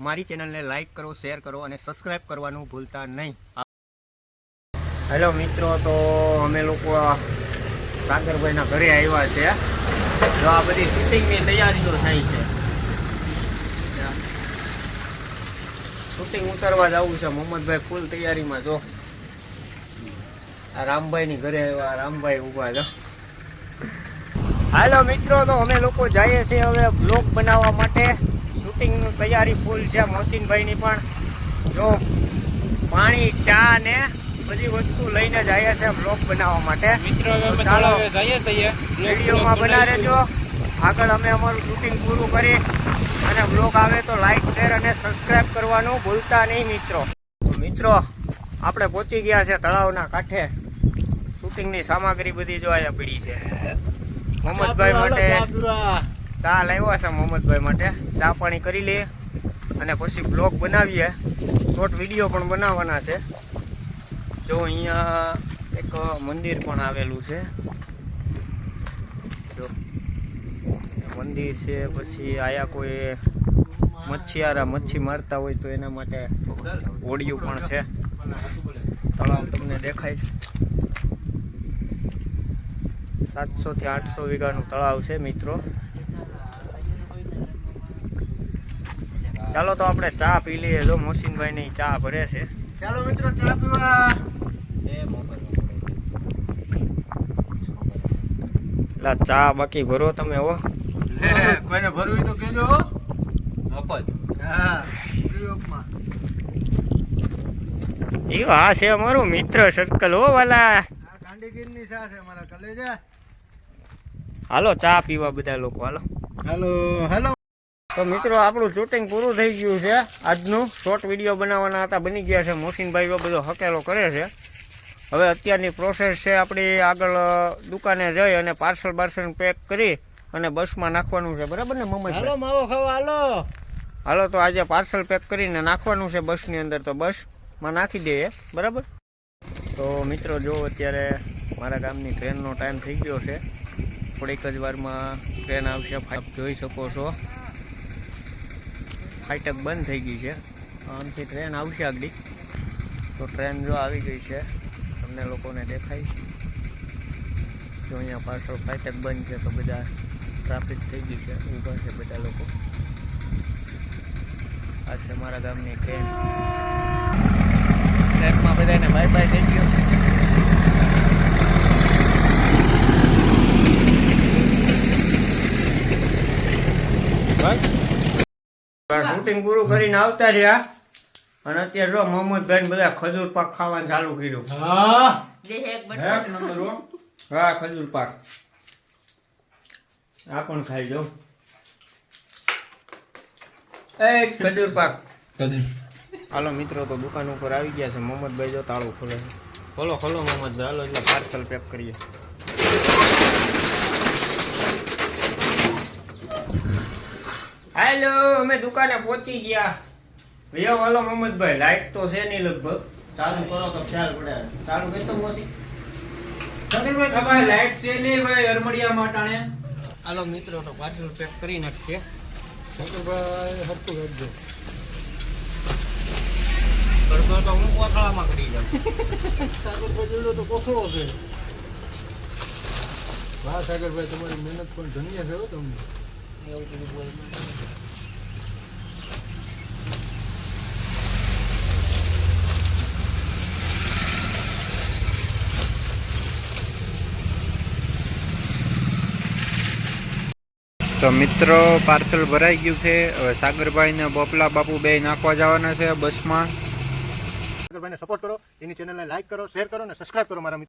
મારી ચેનલને લાઈક કરો, શેર કરો અને સબસ્ક્રાઈબ કરવાનું ભૂલતા નહીં. હેલો મિત્રો, તો અમે લોકો સાગરભાઈના ઘરે આવ્યા છે. જો આ બધી શૂટિંગની તૈયારીઓ થાય છે. શૂટિંગ ઉતારવા જવું છે. મોહમ્મદભાઈ ફૂલ તૈયારીમાં જો. આ રામભાઈની ઘરે આવ્યા રામભાઈ ઊભા છે. હાલો મિત્રો, તો અમે લોકો જઈએ છીએ હવે બ્લોગ બનાવવા માટે. શૂટિંગની તૈયારી ફૂલ છે મોસીનભાઈની પણ. જો પાણી ચા ને બધી વસ્તુ લઈને જ આવ્યા છે બ્લોગ બનાવવા માટે. મિત્રો ચાલો. વિડીયોમાં બના રહેજો આગળ અમે અમારું શૂટિંગ પૂરું કરી અને બ્લોગ આવે તો લાઈક શેર અને સબસ્ક્રાઈબ કરવાનું ભૂલતા નહીં મિત્રો. મિત્રો આપણે પહોંચી ગયા છે તળાવના કાંઠે. શૂટિંગની સામગ્રી બધી જો અહીંયા પડી છે. મોહમ્મદભાઈ માટે ચા લાવ્યો છે મોહમ્મદભાઈ માટે. ચા પાણી કરી લઈએ અને પછી બ્લોગ બનાવીએ. શોર્ટ વીડિયો પણ બનાવવાના છે. જો અહીંયા એક મંદિર પણ આવેલું છે. જો, મંદિર છે, પછી આયા કોઈ મચ્છીયારા મચ્છી મારતા હોય તો એના માટે ઓડિયું પણ છે. તળાવ તમને દેખાય છે. સાતસો આઠસો વીઘાનું તળાવ છે, મિત્રો. ચાલો તો આપણે ચા પી લઈએ. જો મોસીનભાઈ ની ચા ભરે છે. ચાલો મિત્રો ચા પીવા. લા ચા બાકી ભરો તમે હો. કોઈને ભરવી તો કેજો હો. મફત હા આ છે અમારું મિત્ર સર્કલ હો વાલા. આ ચા છે મારા કલેજા હાલો ચા પીવા બધા લોકો હાલો. હાલો હેલો. તો મિત્રો આપણું શૂટિંગ પૂરું થઈ ગયું છે. આજનું શોર્ટ વીડિયો બનાવવાના હતા બની ગયા છે. મોસીનભાઈઓ બધો હકેલો કરે છે. હવે અત્યારની પ્રોસેસ છે આપણી આગળ દુકાને જઈ અને પાર્સલ બાર્સલ પેક કરી અને બસમાં નાખવાનું છે. બરાબર ને હાલો માવો ખાવા હાલો. હાલો તો આજે પાર્સલ પેક કરીને નાખવાનું છે બસની અંદર. તો બસમાં નાખી દઈએ. બરાબર? તો મિત્રો જો અત્યારે મારા ગામની ટ્રેનનો ટાઈમ થઈ ગયો છે. થોડીક જ વારમાં ટ્રેન આવશે. આપ જોઈ શકો છો. ફાટક બંધ થઈ ગઈ છે. આમથી ટ્રેન આવશે આગળ. તો ટ્રેન જો આવી ગઈ છે, તમને લોકોને દેખાય. જો અહીંયા પાછળ ફાટક બંધ છે, તો બધા ટ્રાફિક થઈ ગઈ છે, ઊભા છે બધા લોકો. આ છે મારા ગામની ટ્રેન ટ્રેનમાં બધાને બાય બાય થઈ ગયો. શૂટિંગ પૂરું કરીને આવતા રહ્યા. અને અત્યારે જો મોહમ્મદભાઈ બધા ખજૂર પાક ખાવાનું ચાલુ કર્યું. હા. એક નંબર હો. હા ખજૂર પાક. આ પણ ખાઈ જાઓ એ ખજૂર પાક. હાલો મિત્રો તો દુકાન ઉપર આવી ગયા છે. મોહમ્મદભાઈ જો તાળું ખોલે છે. ખોલો ખોલો મોહમ્મદભાઈ. હાલો એટલે પાર્સલ પેક કરીએ. હાલો અમે દુકાને પહોંચી ગયા. ભાઈ હાલો મોહમ્મદભાઈ લાઈટ તો છે નહીં લગભગ. ચાલુ કરો તો ખ્યાલ પડે. ચાલુ કરતો મોસી ભાઈ લાઈટ છે નહીં ભાઈ અરમડિયા માટાણે. હાલો મિત્રો તો પાર્સલ પેક કરી નાખીએ. ભાઈ હરતું કરજો કરતો તો હું કોથળામાં કરી જાઉં. સાગરભાઈ ભાઈ તો કોથળો છે. વાહ સાગરભાઈ તમારી મહેનત પણ ધન્ય છે હો તમને. તો મિત્રો, પાર્સલ ભરાઈ ગયું છે. હવે સાગરભાઈ ને બોપલા બાપુ બે નાખવા જવાના છે બસમાં. સાગરભાઈને સપોર્ટ કરો. એની ચેનલને લાઈક કરો શેર કરો અને સબસ્ક્રાઈબ કરો મારા મિત્રો.